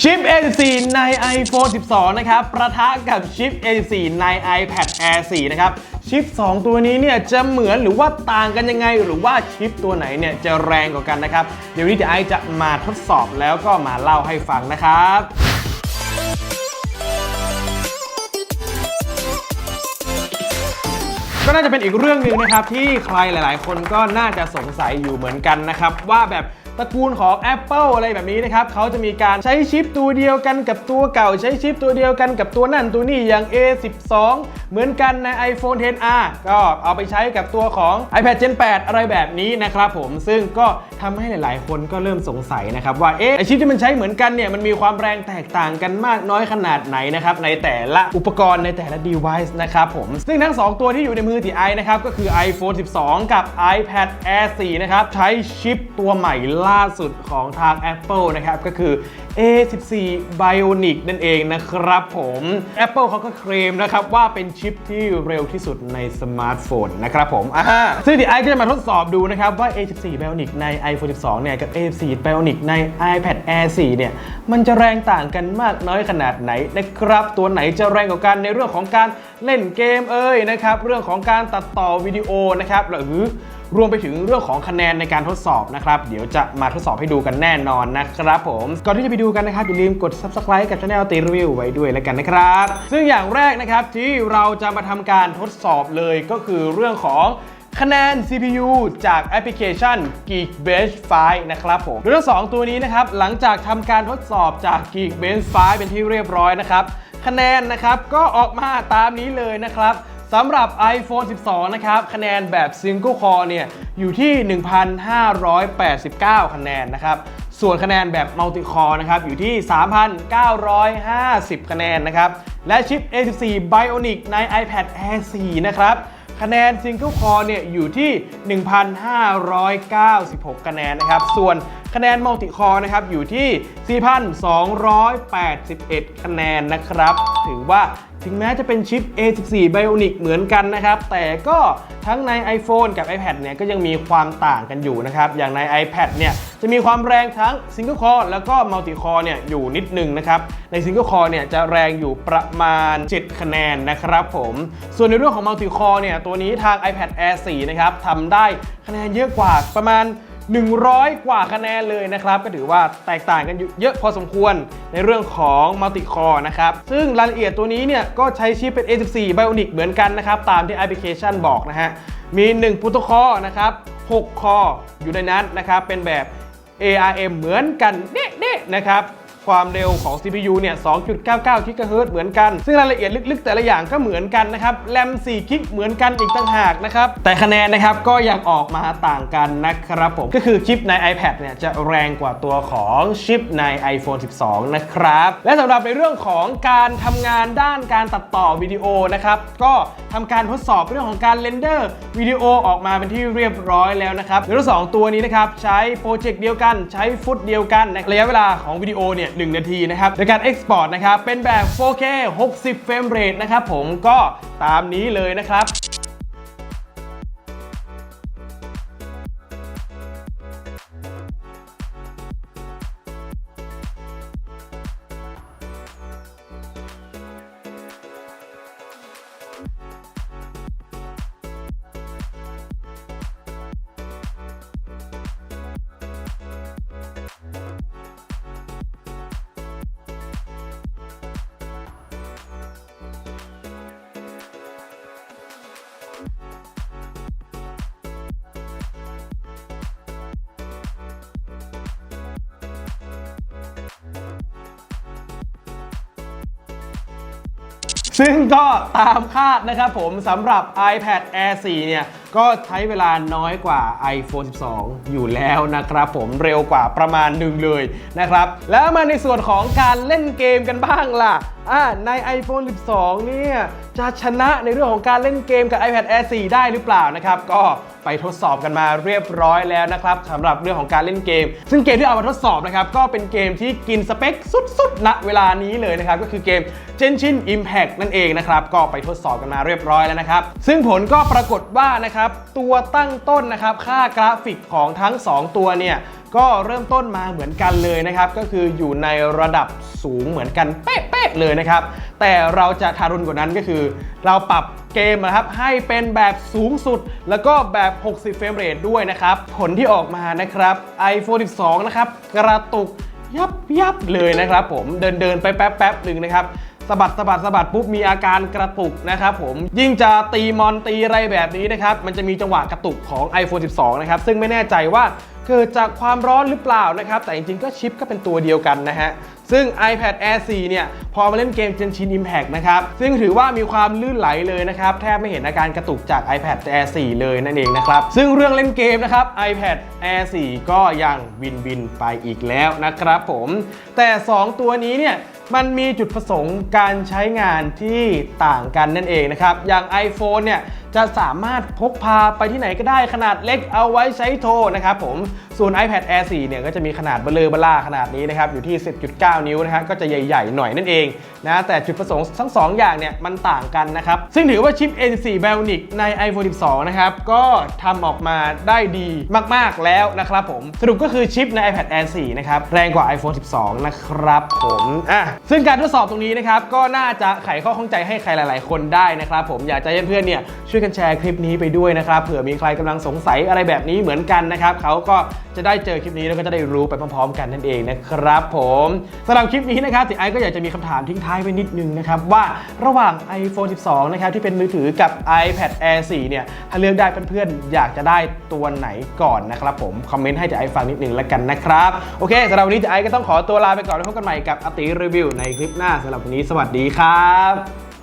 ชิป A14 ใน iPhone 12 นะครับ ประทะกับชิป A14 ใน iPad Air 4 นะครับ ชิป 2 ตัวนี้เนี่ยจะเหมือนหรือว่าต่างกันยังไง หรือว่าชิปตัวไหนเนี่ยจะแรงกว่ากันนะครับ เดี๋ยวนี้เดี๋ยวไอจะมาทดสอบแล้วก็มาเล่าให้ฟังนะครับ ก็น่าจะเป็นอีกเรื่องหนึ่งนะครับที่ใครหลาย ๆ คนก็น่าจะสงสัยอยู่เหมือนกันนะครับว่าแบบตระกูลของ Apple อะไรแบบนี้นะครับเขาจะมีการใช้ชิปตัวเดียวกันกับตัวเก่า ใช้ชิปตัวเดียวกันกับตัวนั่นตัวนี้อย่าง A12 เหมือนกันใน iPhone 10R ก็เอาไปใช้กับตัวของ iPad Gen 8 อะไรแบบนี้นะครับผมซึ่งก็ทำให้หลาย ๆ คนก็เริ่มสงสัยนะครับว่าเอ๊ะไอชิปที่มันใช้เหมือนกันเนี่ยมันมีความแรงแตกต่างกันมากน้อยขนาดไหนนะครับในแต่ละอุปกรณ์ในแต่ละ device นะครับผมซึ่งทั้ง 2 ตัวที่อยู่ในมือที่ไอนะครับก็คือ iPhone 12 กับ iPad Air 4 นะครับใช้ชิปตัวใหม่ล่าสุดของทาง Apple นะครับก็คือ A14 Bionic นั่นเองนะครับผม Apple เขาก็เคลมนะครับว่าเป็นชิปที่เร็วที่สุดในสมาร์ทโฟนนะครับผมอ่าซึ่งที่ไอก็จะมาทดสอบดูนะครับว่า A14 Bionic ใน iPhone 12 เนี่ย กับ A14 Bionic ใน iPad Air 4 เนี่ย มันจะแรงต่างกันมากน้อยขนาดไหนนะครับ ตัวไหนจะแรงกว่ากันในเรื่องของการเล่นเกมเอ่ยนะครับ เรื่องของการตัดต่อวิดีโอนะครับหรือรวมไปถึงเรื่องของคะแนนในการทดสอบนะครับ เดี๋ยวจะมาทดสอบให้ดูกันแน่นอนนะครับผมก่อนที่จะไปดูกันนะครับอย่าลืมกด subscribe กับ channel ตีรีวิวไว้ด้วยแล้วกันนะครับ ซึ่งอย่างแรกนะครับที่เราจะมาทำการทดสอบเลยก็คือเรื่องของคะแนน CPU จากแอปพลิเคชัน Geekbench 5 นะครับผมโดยทั้งสองตัวนี้นะครับ หลังจากทำการทดสอบจาก Geekbench 5 เป็นที่เรียบร้อยนะครับ คะแนนนะครับก็ออกมาตามนี้เลยนะครับ สำหรับ iPhone 12 นะครับ คะแนนแบบ Single Core เนี่ย อยู่ที่ 1,589 คะแนนนะครับ ส่วนคะแนนแบบ Multi Core นะครับ อยู่ที่ 3,950 คะแนนนะครับ และชิป A14 Bionic ใน iPad Air 4 นะครับคะแนน Single Core เนี่ยอยู่ที่ 1,596 คะแนนนะครับ ส่วนคะแนน Multi Core นะครับอยู่ที่ 4,281 คะแนนนะครับ ถือว่า ถึงแม้จะเป็นชิป A14 Bionic เหมือนกันนะครับ แต่ก็ทั้งใน iPhone กับ iPad เนี่ยก็ยังมีความต่างกันอยู่นะครับ อย่างใน iPad เนี่ยจะมีความแรงทั้ง Single Core แล้วก็ Multi Core เนี่ยอยู่นิดนึงนะครับ ใน Single Core เนี่ยจะแรงอยู่ประมาณ 7 คะแนนนะครับผม ส่วนในเรื่องของ Multi Core เนี่ยตัวนี้ทาง iPad Air 4 นะครับทำได้คะแนนเยอะกว่าประมาณ 100 กว่าคะแนนเลยนะครับ ก็ถือว่าแตกต่างกันอยู่เยอะพอสมควรในเรื่องของมัลติคอร์นะครับ ซึ่งรายละเอียดตัวนี้เนี่ย ก็ใช้ชิปเป็น A14 Bionic เหมือนกันนะครับ ตามที่แอปพลิเคชันบอกนะฮะ มี 1 โปรโตคอลนะครับ 6 คออยู่ในนั้นนะครับ เป็นแบบ ARM เหมือนกันเด๊ะๆนะครับ ความเร็วของ CPU เนี่ย 2.99 GHz เหมือนกัน ซึ่งรายละเอียดลึกๆ แต่ละอย่างก็เหมือนกันนะครับ แรม 4 กิกเหมือนกันอีกต่างหากนะครับ แต่คะแนนนะครับก็ยังออกมาต่างกันนะครับผม ก็คือชิปใน iPad เนี่ยจะแรงกว่าตัวของชิปใน iPhone 12 นะครับ และสำหรับในเรื่องของการทำงานด้านการตัดต่อวิดีโอนะครับ ก็ทำการทดสอบเรื่องของการเรนเดอร์วิดีโอออกมาเป็นที่เรียบร้อยแล้วนะครับโดยทั้งสองตัวนี้นะครับใช้โปรเจกต์เดียวกันใช้ฟุตเดียวกันในระยะเวลาของวิดีโอเนี่ย1 นาทีนะครับในการเอ็กซ์พอร์ตนะครับเป็นแบบ 4K 60 เฟรมเรทนะครับผมก็ตามนี้เลยนะครับ ซึ่งก็ตามคาดนะครับผมสำหรับ iPad Air 4 เนี่ย ก็ใช้เวลาน้อยกว่า iPhone 12 อยู่แล้วนะครับผมเร็วกว่าประมาณหนึ่งเลยนะครับ แล้วมาในส่วนของการเล่นเกมกันบ้างล่ะอ่าใน iPhone 12 เนี่ยจะชนะในเรื่องของการเล่นเกมกับ iPad Air 4 ได้หรือเปล่านะครับ ก็ไปทดสอบกันมาเรียบร้อยแล้วนะครับสำหรับเรื่องของการเล่นเกม ซึ่งเกมที่เอามาทดสอบนะครับก็เป็นเกมที่กินสเปคสุดๆณเวลานี้เลยนะครับ ก็คือเกม Genshin Impact นั่นเองนะครับ ก็ไปทดสอบกันมาเรียบร้อยแล้วนะครับ ซึ่งผลก็ปรากฏว่านะครับตัวตั้งต้นนะครับ ค่ากราฟิกของทั้ง 2 ตัวเนี่ย ก็เริ่มต้นมาเหมือนกันเลยนะครับ ก็คืออยู่ในระดับสูงเหมือนกันเป๊ะๆเลยนะครับ แต่เราจะทารุณกว่านั้นก็คือ เราปรับเกมนะครับให้เป็นแบบสูงสุด แล้วก็แบบ 60 เฟรมเรทด้วยนะครับ ผลที่ออกมานะครับ iPhone 12 นะครับ กระตุกยับยับเลยนะครับผมเดินเดินๆไปแป๊บแป๊บๆหนึ่งนะครับ สะบัดสะบัดสะบัดปุ๊บมีอาการกระตุกนะครับผมยิ่งจะตีมอนตีอะไรแบบนี้นะครับมันจะมีจังหวะกระตุกของ iPhone 12 นะครับซึ่งไม่แน่ใจว่า เกิดจากความร้อนหรือเปล่านะครับ แต่จริงๆก็ชิปก็เป็นตัวเดียวกันนะฮะ ซึ่ง iPad Air 4 เนี่ย พอมาเล่นเกม Genshin Impact นะครับ ซึ่งถือว่ามีความลื่นไหลเลยนะครับ แทบไม่เห็นอาการกระตุกจาก iPad Air 4 เลยนั่นเองนะครับ ซึ่งเรื่องเล่นเกมนะครับ iPad Air 4 ก็ยังวินวินไปอีกแล้วนะครับผม แต่ 2 ตัวนี้เนี่ยมันมีจุดประสงค์การใช้งานที่ต่างกันนั่นเองนะครับ อย่าง iPhone เนี่ย จะสามารถพกพาไปที่ไหนก็ได้ขนาดเล็กเอาไว้ใช้โทรนะครับผมส่วน iPad Air 4 เนี่ยก็จะมีขนาดเบลอเบล่าขนาดนี้นะครับอยู่ที่ 10.9 นิ้วนะฮะก็จะใหญ่ ๆ หน่อยนั่นเองนะแต่จุดประสงค์ทั้ง 2 อย่างเนี่ยมันต่างกันนะครับ ซึ่งถือว่าชิป N4 Bionic ใน iPhone 12 นะครับ ก็ทำออกมาได้ดีมากๆแล้วนะครับผมสรุปก็คือชิปใน iPad Air 4 นะครับ แรงกว่า iPhone 12 นะครับผมอะซึ่งการทดสอบตรงนี้นะครับ ก็น่าจะไขข้อข้องใจให้ใครหลาย ๆ คนได้นะครับผมอยากจะให้เพื่อนๆเนี่ยช่วยกันแชร์คลิปนี้ไปด้วยนะครับเผื่อมีใครกำลังสงสัยอะไรแบบนี้เหมือนกันนะครับเขาก็จะได้เจอคลิปนี้แล้วก็จะได้รู้ไปพร้อมๆ กันนั่นเองนะครับ ผมสำหรับคลิปนี้นะครับติไอก็อยากจะมีคำถามทิ้งท้ายไว้นิดนึงนะครับว่าระหว่าง iPhone 12 นะครับที่เป็นมือถือกับ iPad Air 4 เนี่ยถ้าเลือกได้เพื่อนๆอยากจะได้ตัวไหนก่อนนะครับผมคอมเมนต์ให้ติไอฟังนิดนึงแล้วกันนะครับโอเคสำหรับวันนี้ติไอก็ต้องขอตัวลาไปก่อนแล้วพบกันใหม่กับอติรีวิวในคลิปหน้าสำหรับวันนี้สวัสดีครับ